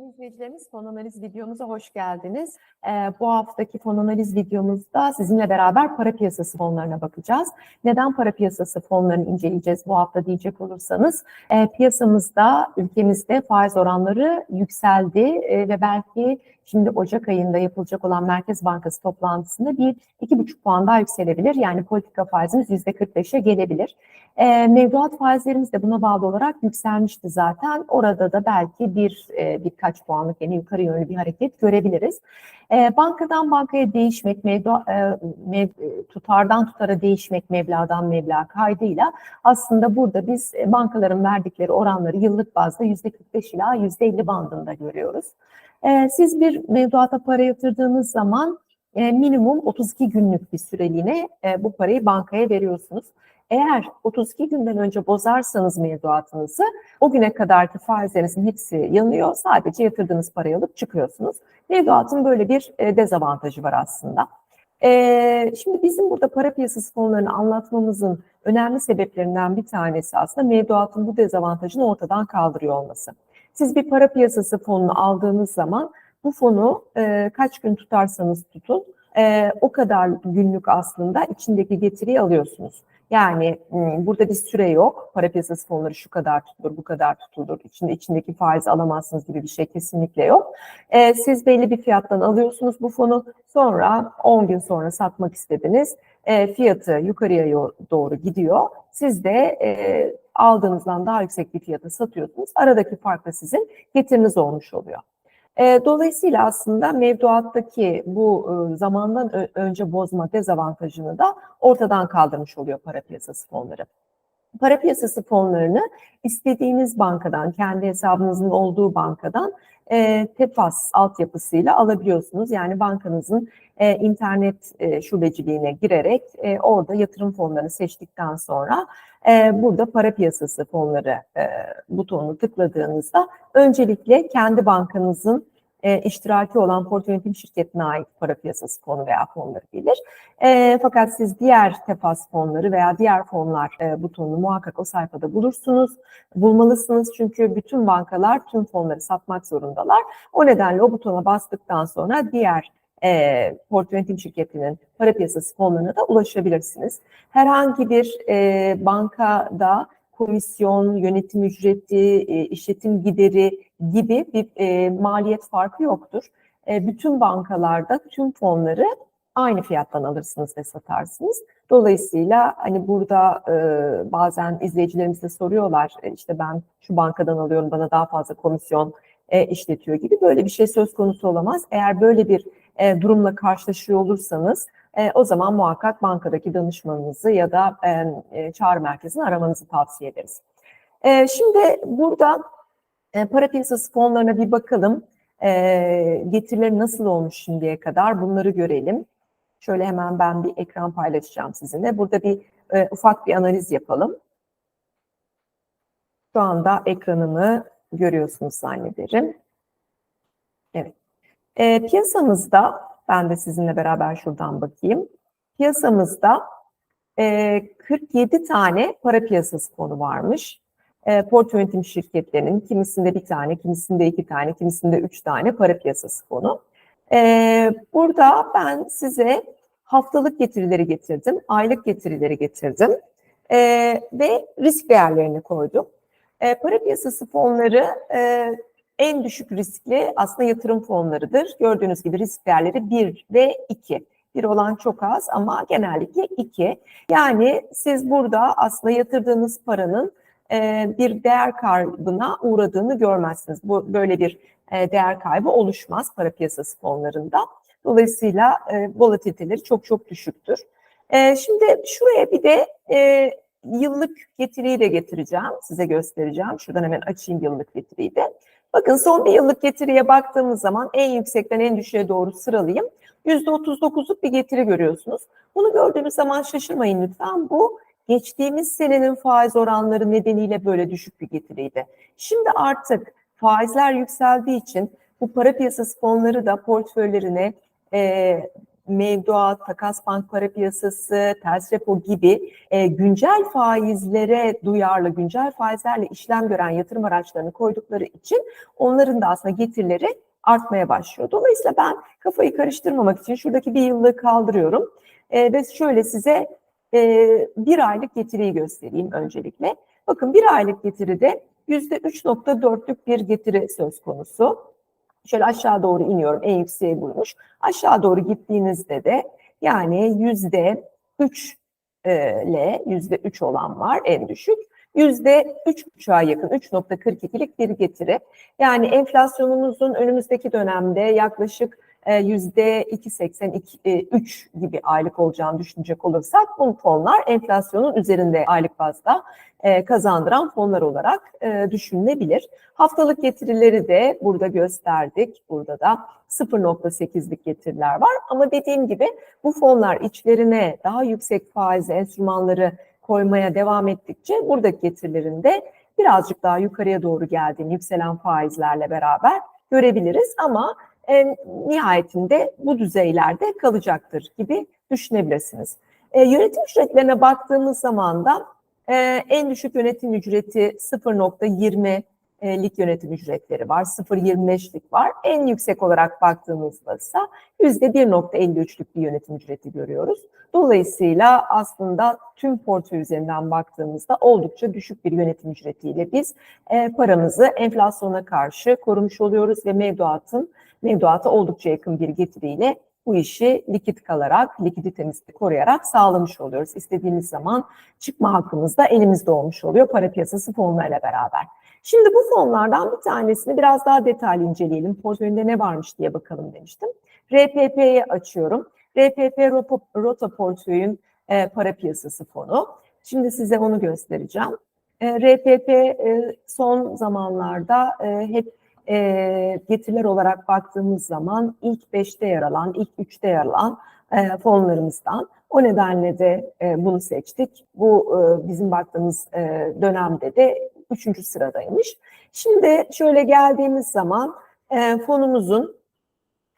İzleyicilerimiz fon analiz videomuza hoş geldiniz. Ee, bu haftaki fon analiz videomuzda sizinle beraber para piyasası fonlarına bakacağız. Neden para piyasası fonlarını inceleyeceğiz bu hafta diyecek olursanız e, piyasamızda ülkemizde faiz oranları yükseldi e, ve belki şimdi Ocak ayında yapılacak olan Merkez Bankası toplantısında bir iki buçuk puan daha yükselebilir. Yani politika faizimiz yüzde 45'e gelebilir. E, mevduat faizlerimiz de buna bağlı olarak yükselmişti zaten. Orada da belki bir e, birkaç puanlık yani yukarı yönlü bir hareket görebiliriz. E, bankadan bankaya değişmek, mevdu, e, mev, tutardan tutara değişmek mebladan meblağa kaydıyla aslında burada biz e, bankaların verdikleri oranları yıllık bazda yüzde 45 ila yüzde 50 bandında görüyoruz. E, siz bir mevduata para yatırdığınız zaman e, minimum 32 günlük bir süreliğine e, bu parayı bankaya veriyorsunuz. Eğer 32 günden önce bozarsanız mevduatınızı o güne kadarki faizlerinizin hepsi yanıyor. Sadece yatırdığınız parayı alıp çıkıyorsunuz. Mevduatın böyle bir e, dezavantajı var aslında. Şimdi bizim burada para piyasası fonlarını anlatmamızın önemli sebeplerinden bir tanesi aslında mevduatın bu dezavantajını ortadan kaldırıyor olması. Siz bir para piyasası fonunu aldığınız zaman bu fonu e, kaç gün tutarsanız tutun o kadar günlük aslında içindeki getiriyi alıyorsunuz. Yani burada bir süre yok. Para piyasası fonları şu kadar tutulur, bu kadar tutulur. İçinde içindeki faiz alamazsınız gibi bir şey kesinlikle yok. Ee, siz belli bir fiyattan alıyorsunuz bu fonu. Sonra 10 gün sonra satmak istediniz. E, fiyatı yukarıya doğru gidiyor. Siz de e, aldığınızdan daha yüksek bir fiyata satıyorsunuz. Aradaki fark da sizin getiriniz olmuş oluyor. E, dolayısıyla aslında mevduattaki bu e, zamandan önce bozma dezavantajını da ortadan kaldırmış oluyor para piyasası fonları. Para piyasası fonlarını istediğiniz bankadan, kendi hesabınızın olduğu bankadan e, TEFAS altyapısıyla alabiliyorsunuz. Yani bankanızın e, internet e, şubeciliğine girerek e, orada yatırım fonlarını seçtikten sonra e, burada para piyasası fonları e, butonunu tıkladığınızda öncelikle kendi bankanızın e, iştiraki olan portföy yönetim şirketine ait para piyasası fonu veya fonları gelir. E, fakat siz diğer tefas fonları veya diğer fonlar e, butonunu muhakkak o sayfada bulursunuz. Bulmalısınız çünkü bütün bankalar tüm fonları satmak zorundalar. O nedenle o butona bastıktan sonra diğer e, portföy yönetim şirketinin para piyasası fonlarına da ulaşabilirsiniz. Herhangi bir e, bankada komisyon, yönetim ücreti, e, işletim gideri gibi bir e, maliyet farkı yoktur. E, bütün bankalarda tüm fonları aynı fiyattan alırsınız ve satarsınız. Dolayısıyla hani burada bazen izleyicilerimiz de soruyorlar işte ben şu bankadan alıyorum bana daha fazla komisyon işletiyor gibi böyle bir şey söz konusu olamaz. Eğer böyle bir durumla karşılaşıyor olursanız e, o zaman muhakkak bankadaki danışmanınızı ya da e, e, çağrı merkezini aramanızı tavsiye ederiz. E, şimdi burada e, para piyasası fonlarına bir bakalım. E, getirileri nasıl olmuş şimdiye kadar bunları görelim. Şöyle hemen ben bir ekran paylaşacağım sizinle. Burada bir e, ufak bir analiz yapalım. Şu anda ekranımı görüyorsunuz zannederim. Evet. E, piyasamızda, ben de sizinle beraber şuradan bakayım. Piyasamızda e, 47 tane para piyasası fonu varmış. E, portföy yönetim şirketlerinin kimisinde bir tane, kimisinde iki tane, kimisinde üç tane para piyasası fonu. E, burada ben size haftalık getirileri getirdim, aylık getirileri getirdim e, ve risk değerlerini koydum. E, para piyasası fonları e, en düşük riskli aslında yatırım fonlarıdır. Gördüğünüz gibi risk değerleri 1 ve 2. Bir olan çok az ama genellikle 2. Yani siz burada aslında yatırdığınız paranın e, bir değer kaybına uğradığını görmezsiniz. Bu böyle bir e, değer kaybı oluşmaz para piyasası fonlarında. Dolayısıyla e, volatiliteleri çok çok düşüktür. Şimdi şuraya bir de yıllık getiriyi de getireceğim. Size göstereceğim. Şuradan hemen açayım yıllık getiriyi de. Bakın son bir yıllık getiriye baktığımız zaman en yüksekten en düşüğe doğru sıralayayım. %39'luk bir getiri görüyorsunuz. Bunu gördüğünüz zaman şaşırmayın lütfen. Bu geçtiğimiz senenin faiz oranları nedeniyle böyle düşük bir getiriydi. Şimdi artık faizler yükseldiği için bu para piyasası fonları da portföylerine e, mevduat, takas bank para piyasası, ters repo gibi e, güncel faizlere duyarlı, güncel faizlerle işlem gören yatırım araçlarını koydukları için onların da aslında getirileri artmaya başlıyor. Dolayısıyla ben kafayı karıştırmamak için şuradaki bir yıllığı kaldırıyorum e, ve şöyle size e, bir aylık getiriyi göstereyim öncelikle. Bakın bir aylık getiride %3.4'lük bir getiri söz konusu. Şöyle aşağı doğru iniyorum. En yükseği buymuş. Aşağı doğru gittiğinizde de yani yüzde 3 ile yüzde 3 olan var en düşük. Yüzde 3,5'a yakın 3.42'lik bir getiri. Yani enflasyonumuzun önümüzdeki dönemde yaklaşık yüzde 2.83 e, gibi aylık olacağını düşünecek olursak bu fonlar enflasyonun üzerinde aylık bazda e, kazandıran fonlar olarak düşünülebilir. Haftalık getirileri de burada gösterdik. Burada da 0.8'lik getiriler var. Ama dediğim gibi bu fonlar içlerine daha yüksek faizli enstrümanları koymaya devam ettikçe buradaki getirilerinde birazcık daha yukarıya doğru geldiğini yükselen faizlerle beraber görebiliriz. Ama e, nihayetinde bu düzeylerde kalacaktır gibi düşünebilirsiniz. E, yönetim ücretlerine baktığımız zaman da e, en düşük yönetim ücreti 0.20'lik yönetim ücretleri var, 0.25'lik var. En yüksek olarak baktığımızda ise %1.53'lük bir yönetim ücreti görüyoruz. Dolayısıyla aslında tüm portföy üzerinden baktığımızda oldukça düşük bir yönetim ücretiyle biz e, paramızı enflasyona karşı korumuş oluyoruz ve mevduatın mevduata oldukça yakın bir getiriyle bu işi likit kalarak, likiditemizi koruyarak sağlamış oluyoruz. İstediğimiz zaman çıkma hakkımız da elimizde olmuş oluyor para piyasası fonlarıyla beraber. Şimdi bu fonlardan bir tanesini biraz daha detaylı inceleyelim. Portföyünde ne varmış diye bakalım demiştim. RPP'yi açıyorum. RPP Rota Portföy'ün e, para piyasası fonu. Şimdi size onu göstereceğim. E, RPP e, son zamanlarda e, hep e, getiriler olarak baktığımız zaman ilk beşte yer alan, ilk üçte yer alan e, fonlarımızdan. O nedenle de e, bunu seçtik. Bu e, bizim baktığımız e, dönemde de üçüncü sıradaymış. Şimdi şöyle geldiğimiz zaman e, fonumuzun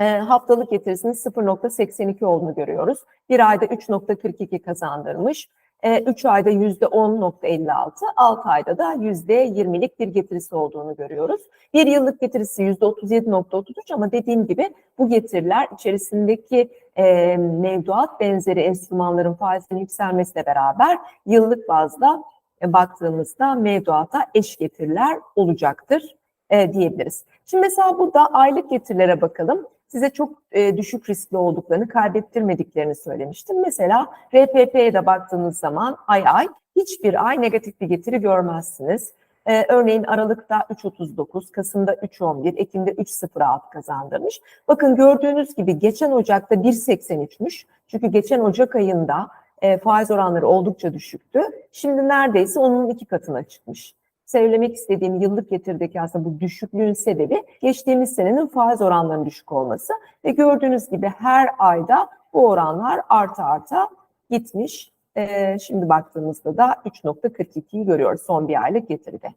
e, haftalık getirisinin 0.82 olduğunu görüyoruz. Bir ayda 3.42 kazandırmış. 3 e, ayda %10.56, 6 ayda da %20'lik bir getirisi olduğunu görüyoruz. Bir yıllık getirisi %37.33 ama dediğim gibi bu getiriler içerisindeki e, mevduat benzeri enstrümanların faizinin yükselmesiyle beraber yıllık bazda e, baktığımızda mevduata eş getiriler olacaktır e, diyebiliriz. Şimdi mesela burada aylık getirilere bakalım size çok e, düşük riskli olduklarını, kaybettirmediklerini söylemiştim. Mesela RPP'ye de baktığınız zaman ay ay hiçbir ay negatif bir getiri görmezsiniz. Ee, örneğin Aralık'ta 3.39, Kasım'da 3.11, Ekim'de 3.06 kazandırmış. Bakın gördüğünüz gibi geçen Ocak'ta 1.83'müş. Çünkü geçen Ocak ayında e, faiz oranları oldukça düşüktü. Şimdi neredeyse onun iki katına çıkmış söylemek istediğim yıllık getirdeki aslında bu düşüklüğün sebebi geçtiğimiz senenin faiz oranlarının düşük olması ve gördüğünüz gibi her ayda bu oranlar arta arta gitmiş. Ee, şimdi baktığımızda da 3.42'yi görüyoruz son bir aylık getiride.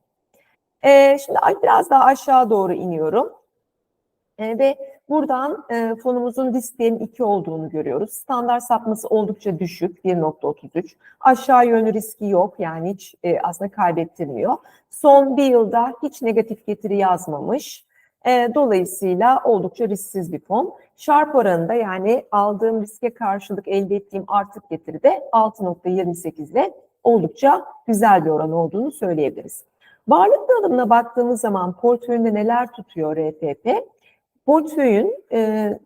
Ee, şimdi biraz daha aşağı doğru iniyorum. E, ve buradan e, fonumuzun risk değerinin 2 olduğunu görüyoruz. Standart sapması oldukça düşük 1.33. Aşağı yönlü riski yok yani hiç e, aslında kaybettirmiyor. Son bir yılda hiç negatif getiri yazmamış. E, dolayısıyla oldukça risksiz bir fon. Şarp oranında yani aldığım riske karşılık elde ettiğim artık getiri de 6.28 ile oldukça güzel bir oran olduğunu söyleyebiliriz. Varlık dağılımına baktığımız zaman portföyünde neler tutuyor RPP? Portföyün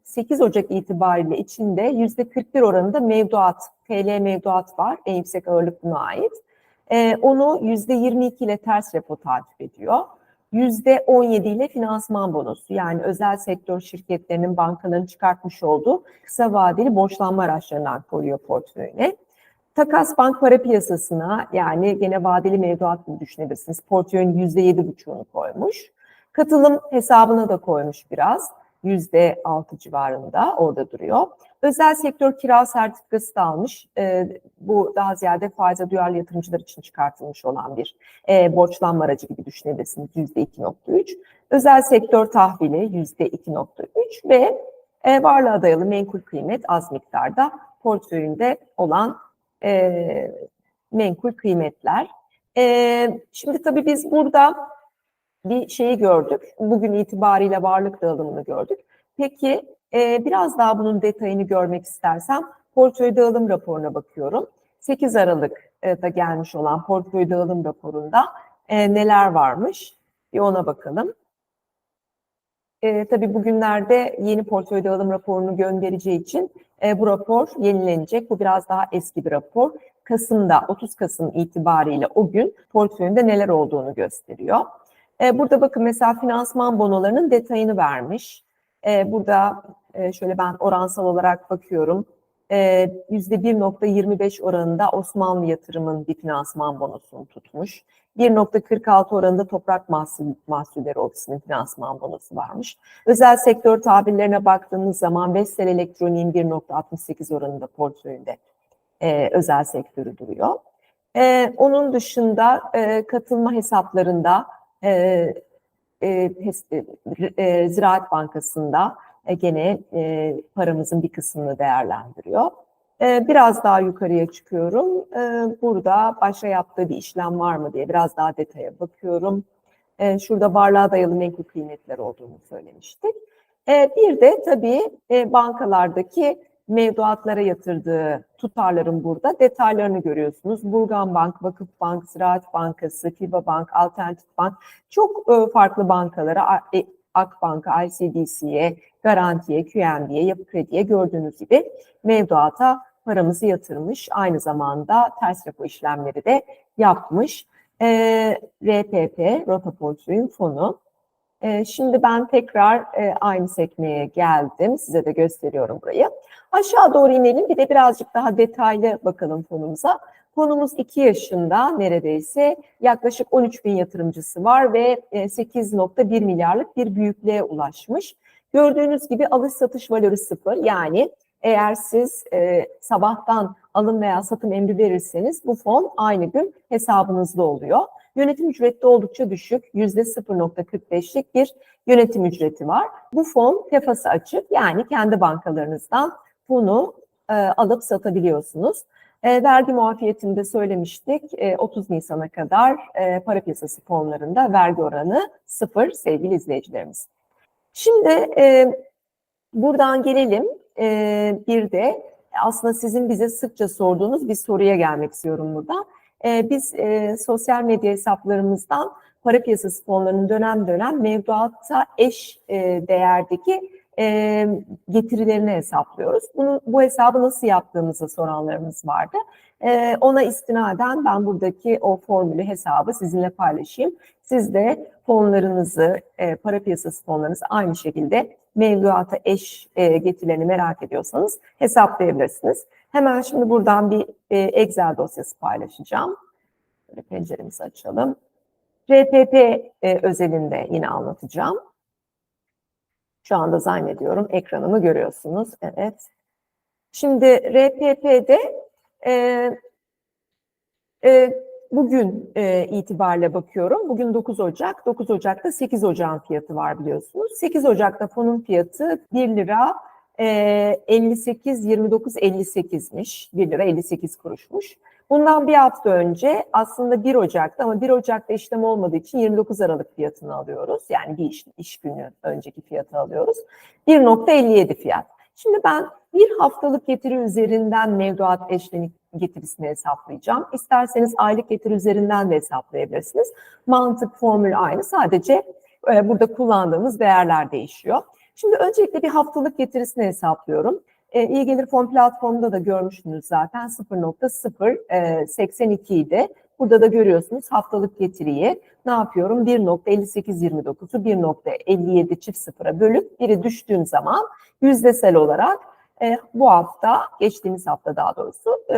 8 Ocak itibariyle içinde %41 oranında mevduat, TL mevduat var. En yüksek ağırlık ait. Onu %22 ile ters repo takip ediyor. %17 ile finansman bonosu yani özel sektör şirketlerinin bankaların çıkartmış olduğu kısa vadeli borçlanma araçlarından koyuyor portföyüne. Takas bank para piyasasına yani gene vadeli mevduat gibi düşünebilirsiniz. Portföyün %7,5'unu koymuş. Katılım hesabına da koymuş biraz. Yüzde altı civarında orada duruyor. Özel sektör kira sertifikası da almış. E, bu daha ziyade faize duyarlı yatırımcılar için çıkartılmış olan bir e, borçlanma aracı gibi düşünebilirsiniz. Yüzde 2.3. Özel sektör tahvili yüzde 2.3 ve E, varlığa dayalı menkul kıymet az miktarda portföyünde olan e, menkul kıymetler. E, şimdi tabii biz burada bir şeyi gördük. Bugün itibariyle varlık dağılımını gördük. Peki e, biraz daha bunun detayını görmek istersem portföy dağılım raporuna bakıyorum. 8 Aralık'ta gelmiş olan portföy dağılım raporunda e, neler varmış? Bir ona bakalım. E, tabii bugünlerde yeni portföy dağılım raporunu göndereceği için e, bu rapor yenilenecek. Bu biraz daha eski bir rapor. Kasım'da 30 Kasım itibariyle o gün portföyünde neler olduğunu gösteriyor. E, burada bakın mesela finansman bonolarının detayını vermiş. E, burada e, şöyle ben oransal olarak bakıyorum. E, %1.25 oranında Osmanlı yatırımın bir finansman bonosunu tutmuş. 1.46 oranında Toprak Mahsul, Mahsulleri Ofisi'nin finansman bonosu varmış. Özel sektör tabirlerine baktığımız zaman Vestel Elektronik'in 1.68 oranında portföyünde özel sektörü duruyor. Onun dışında katılma hesaplarında e, e, e, Ziraat Bankası'nda gene paramızın bir kısmını değerlendiriyor. Biraz daha yukarıya çıkıyorum. Burada başka yaptığı bir işlem var mı diye biraz daha detaya bakıyorum. Şurada varlığa dayalı menkul kıymetler olduğunu söylemiştik. Bir de tabii bankalardaki mevduatlara yatırdığı tutarların burada detaylarını görüyorsunuz. Burgan Bank, Vakıf Bank, Ziraat Bankası, FIBA Bank, Alternatif Bank çok e, farklı bankalara, e, Akbank'a, ICBC'ye, Garanti'ye, QNB'ye, Yapı Kredi'ye gördüğünüz gibi mevduata paramızı yatırmış. Aynı zamanda ters repo işlemleri de yapmış. E, RPP, Rota Portföy'ün fonu. E, şimdi ben tekrar e, aynı sekmeye geldim. Size de gösteriyorum burayı. Aşağı doğru inelim. Bir de birazcık daha detaylı bakalım fonumuza. Fonumuz 2 yaşında neredeyse yaklaşık 13 bin yatırımcısı var ve 8.1 milyarlık bir büyüklüğe ulaşmış. Gördüğünüz gibi alış satış valörü sıfır. Yani eğer siz e, sabahtan alım veya satım emri verirseniz bu fon aynı gün hesabınızda oluyor. Yönetim ücreti de oldukça düşük. %0.45'lik bir yönetim ücreti var. Bu fon tefası açık. Yani kendi bankalarınızdan bunu e, alıp satabiliyorsunuz. E, vergi muafiyetinde söylemiştik. E, 30 Nisan'a kadar e, para piyasası fonlarında vergi oranı sıfır sevgili izleyicilerimiz. Şimdi e, buradan gelelim e, bir de aslında sizin bize sıkça sorduğunuz bir soruya gelmek istiyorum burada. E, biz e, sosyal medya hesaplarımızdan para piyasası fonlarının dönem dönem mevduatta eş e, değerdeki e, getirilerini hesaplıyoruz. Bunu bu hesabı nasıl yaptığımızı soranlarımız vardı. E, ona istinaden ben buradaki o formülü hesabı sizinle paylaşayım. Siz de fonlarınızı, para piyasası fonlarınızı aynı şekilde mevduata eş e, getirilerini merak ediyorsanız hesaplayabilirsiniz. Hemen şimdi buradan bir e, Excel dosyası paylaşacağım. Böyle penceremizi açalım. RPP e, özelinde yine anlatacağım. Şu anda zannediyorum ekranımı görüyorsunuz. Evet. Şimdi RPP'de e, e, bugün e, itibariyle bakıyorum. Bugün 9 Ocak. 9 Ocak'ta 8 Ocak'ın fiyatı var biliyorsunuz. 8 Ocak'ta fonun fiyatı 1 lira e, 58 29 58'miş. 1 lira 58 kuruşmuş. Bundan bir hafta önce aslında 1 Ocak'ta ama 1 Ocak'ta işlem olmadığı için 29 Aralık fiyatını alıyoruz. Yani bir iş, iş günü önceki fiyatı alıyoruz. 1.57 fiyat. Şimdi ben bir haftalık getiri üzerinden mevduat eşlenik getirisini hesaplayacağım. İsterseniz aylık getiri üzerinden de hesaplayabilirsiniz. Mantık, formül aynı. Sadece e, burada kullandığımız değerler değişiyor. Şimdi öncelikle bir haftalık getirisini hesaplıyorum. E, İyi Gelir Fon platformunda da görmüştünüz zaten 0.082 idi. Burada da görüyorsunuz haftalık getiriyi ne yapıyorum? 1.5829'u 1.57 çift sıfıra bölüp biri düştüğüm zaman yüzdesel olarak e, bu hafta, geçtiğimiz hafta daha doğrusu e,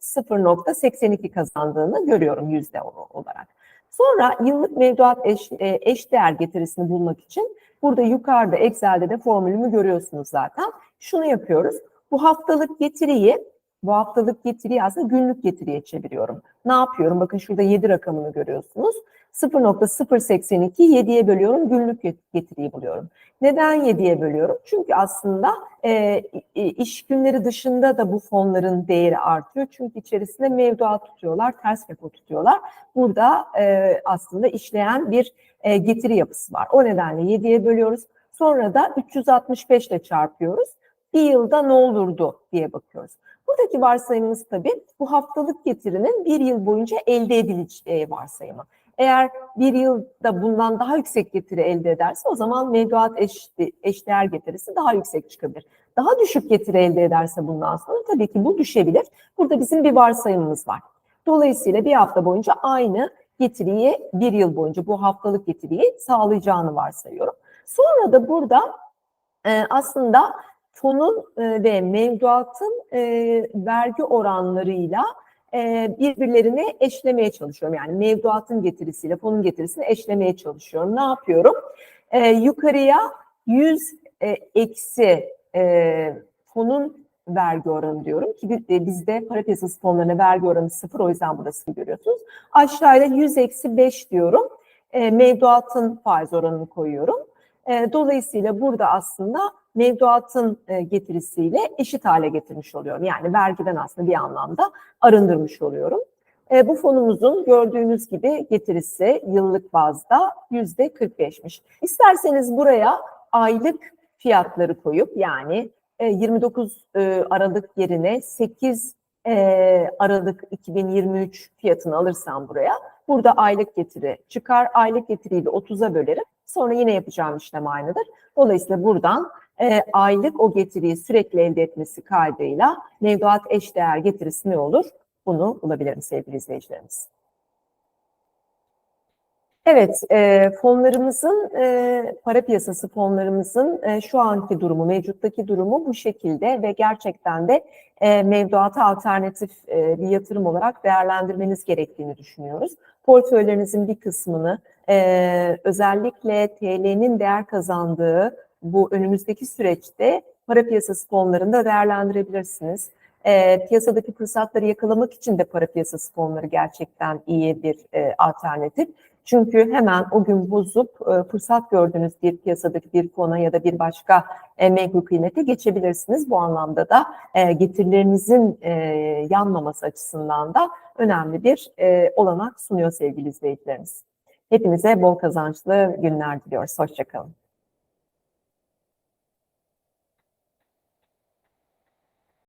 0.82 kazandığını görüyorum yüzde olarak. Sonra yıllık mevduat eş, e, eş değer getirisini bulmak için burada yukarıda Excel'de de formülümü görüyorsunuz zaten. Şunu yapıyoruz. Bu haftalık getiriyi bu haftalık getiriyi aslında günlük getiriye çeviriyorum. Ne yapıyorum? Bakın şurada 7 rakamını görüyorsunuz. 0.082 7'ye bölüyorum, günlük getiriyi buluyorum. Neden 7'ye bölüyorum? Çünkü aslında e, iş günleri dışında da bu fonların değeri artıyor. Çünkü içerisinde mevduat tutuyorlar, ters repo tutuyorlar. Burada e, aslında işleyen bir e, getiri yapısı var. O nedenle 7'ye bölüyoruz. Sonra da 365 ile çarpıyoruz. Bir yılda ne olurdu diye bakıyoruz. Buradaki varsayımımız tabii bu haftalık getirinin bir yıl boyunca elde edileceği varsayımı. Eğer bir yılda bundan daha yüksek getiri elde ederse o zaman mevduat eş, eşdeğer getirisi daha yüksek çıkabilir. Daha düşük getiri elde ederse bundan sonra tabii ki bu düşebilir. Burada bizim bir varsayımımız var. Dolayısıyla bir hafta boyunca aynı getiriyi bir yıl boyunca bu haftalık getiriyi sağlayacağını varsayıyorum. Sonra da burada e, aslında fonun e, ve mevduatın e, vergi oranlarıyla e, birbirlerini eşlemeye çalışıyorum. Yani mevduatın getirisiyle fonun getirisini eşlemeye çalışıyorum. Ne yapıyorum? Yukarıya 100 e, eksi fonun vergi oranı diyorum ki bizde para piyasası fonlarına vergi oranı sıfır o yüzden burasını görüyorsunuz. Aşağıya 100 eksi 5 diyorum. E, mevduatın faiz oranını koyuyorum. E, dolayısıyla burada aslında mevduatın e, getirisiyle eşit hale getirmiş oluyorum. Yani vergiden aslında bir anlamda arındırmış oluyorum. E, bu fonumuzun gördüğünüz gibi getirisi yıllık bazda yüzde 45'miş. İsterseniz buraya aylık fiyatları koyup yani 29 Aralık yerine 8 Aralık 2023 fiyatını alırsam buraya burada aylık getiri çıkar. Aylık getiriyi de 30'a bölerim. Sonra yine yapacağım işlem aynıdır. Dolayısıyla buradan e, aylık o getiriyi sürekli elde etmesi kaydıyla mevduat eşdeğer getirisi ne olur? Bunu bulabilirim sevgili izleyicilerimiz. Evet, e, fonlarımızın, e, para piyasası fonlarımızın e, şu anki durumu, mevcuttaki durumu bu şekilde ve gerçekten de e, mevduata alternatif e, bir yatırım olarak değerlendirmeniz gerektiğini düşünüyoruz. Portföylerinizin bir kısmını e, özellikle TL'nin değer kazandığı bu önümüzdeki süreçte para piyasası fonlarında değerlendirebilirsiniz. E, piyasadaki fırsatları yakalamak için de para piyasası fonları gerçekten iyi bir alternatif. Çünkü hemen o gün bozup e, fırsat gördüğünüz bir piyasadaki bir fona ya da bir başka e, menkul kıymete geçebilirsiniz. Bu anlamda da e, getirilerinizin yanmaması açısından da önemli bir olanak sunuyor sevgili izleyicilerimiz. Hepinize bol kazançlı günler diliyoruz. Hoşçakalın.